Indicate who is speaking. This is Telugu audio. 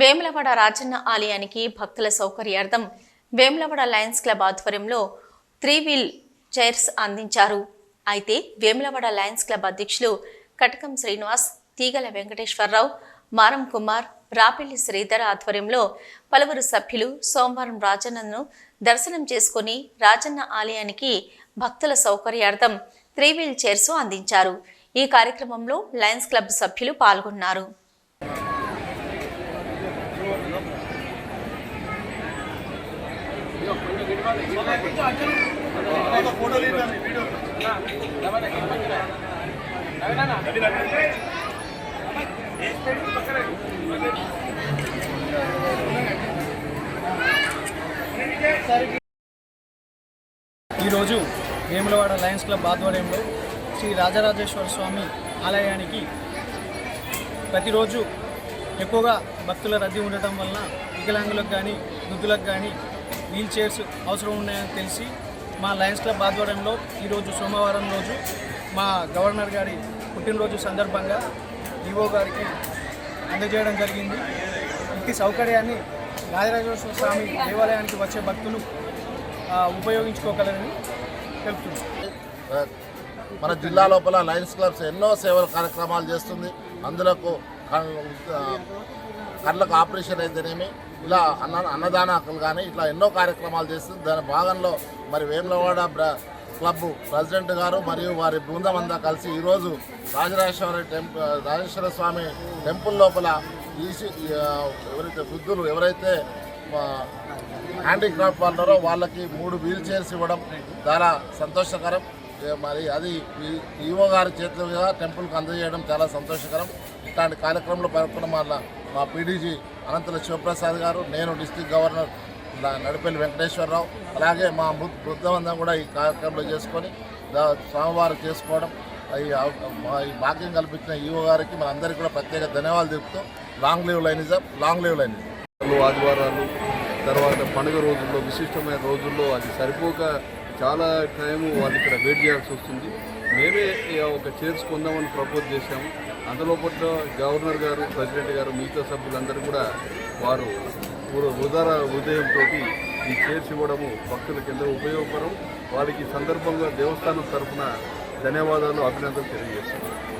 Speaker 1: వేములవాడ రాజన్న ఆలయానికి భక్తుల సౌకర్యార్థం వేములవాడ లయన్స్ క్లబ్ ఆధ్వర్యంలో త్రీ వీల్ చైర్స్ అందించారు. అయితే వేములవాడ లయన్స్ క్లబ్ అధ్యక్షులు కటకం శ్రీనివాస్ తీగల వెంకటేశ్వరరావు మారం కుమార్ రాపిల్లి శ్రీధర్ ఆధ్వర్యంలో పలువురు సభ్యులు సోమవారం రాజన్నను దర్శనం చేసుకుని రాజన్న ఆలయానికి భక్తుల సౌకర్యార్థం త్రీ వీల్ చైర్స్ అందించారు. ఈ కార్యక్రమంలో లయన్స్ క్లబ్ సభ్యులు పాల్గొన్నారు.
Speaker 2: ఈరోజు వేములవాడ లయన్స్ క్లబ్ ఆధ్వర్యంలో శ్రీ రాజరాజేశ్వర స్వామి ఆలయానికి ప్రతిరోజు ఎక్కువగా భక్తుల రద్దీ ఉండటం వలన వికలాంగులకు కానీ వృద్ధులకు కానీ వీల్ చైర్స్ అవసరం ఉన్నాయని తెలిసి మా లయన్స్ క్లబ్ ఆధ్వర్యంలో ఈరోజు సోమవారం రోజు మా గవర్నర్ గారి పుట్టినరోజు సందర్భంగా ఈవో గారికి అందజేయడం జరిగింది. ఇంటి సౌకర్యాన్ని రాజరాజేశ్వర స్వామి దేవాలయానికి వచ్చే భక్తులు ఉపయోగించుకోగలరని తెలుపుతున్నాం.
Speaker 3: మన జిల్లా లోపల లయన్స్ క్లబ్స్ ఎన్నో సేవల కార్యక్రమాలు చేస్తుంది. అందులో కళ్ళకు ఆపరేషన్ అయితేనేమి ఇలా అన్న అన్నదానాకులు కానీ ఇట్లా ఎన్నో కార్యక్రమాలు చేస్తుంది దాని భాగంలో మరి వేములవాడ క్లబ్ ప్రెసిడెంట్ గారు మరియు వారి బృందం అంతా కలిసి ఈరోజు రాజరాజేశ్వర టెంపుల్ రాజేశ్వర స్వామి టెంపుల్ లోపల ఈసి ఎవరైతే వృద్ధులు ఎవరైతే ఆ, హ్యాండిక్రాఫ్ట్ వాళ్ళారో వాళ్ళకి మూడు వీల్ చైర్స్ ఇవ్వడం చాలా సంతోషకరం. మరి అది ఈవో గారి చేతులుగా టెంపుల్కి అందజేయడం చాలా సంతోషకరం. ఇట్లాంటి కార్యక్రమంలో పాల్గొనడం వల్ల మా పీడీజీ అనంతల శివప్రసాద్ గారు నేను డిస్టిక్ గవర్నర్ నడిపల్లి వెంకటేశ్వరరావు అలాగే మా బృ- కూడా ఈ కార్యక్రమంలో చేసుకొని స్వామివారు చేసుకోవడం ఈ భాగ్యం కల్పించిన ఈవో గారికి మనందరికీ కూడా ప్రత్యేక ధన్యవాదాలు చెప్తూ లాంగ్ లీవ్ లైనిజం లాంగ్ లీవ్ లైనిజం.
Speaker 4: ఆదివారాలు, తర్వాత పండుగ రోజుల్లో విశిష్టమైన రోజుల్లో అది సరిపోక చాలా టైం వాళ్ళు ఇక్కడ వెయిట్ చేయాల్సి వస్తుంది. మేమే ఒక చేర్చుకుందామని ప్రపోజ్ చేశాము. అందులోపట్లో గవర్నర్ గారు ప్రెసిడెంట్ గారు మిగతా సభ్యులందరూ కూడా వారు ఉదార ఉదయంతో ఈ చైర్స్ ఇవ్వడము భక్తులకి ఎంతో ఉపయోగకరం వారికి సందర్భంగా దేవస్థానం తరఫున ధన్యవాదాలు అభినందనలు తెలియజేస్తున్నాం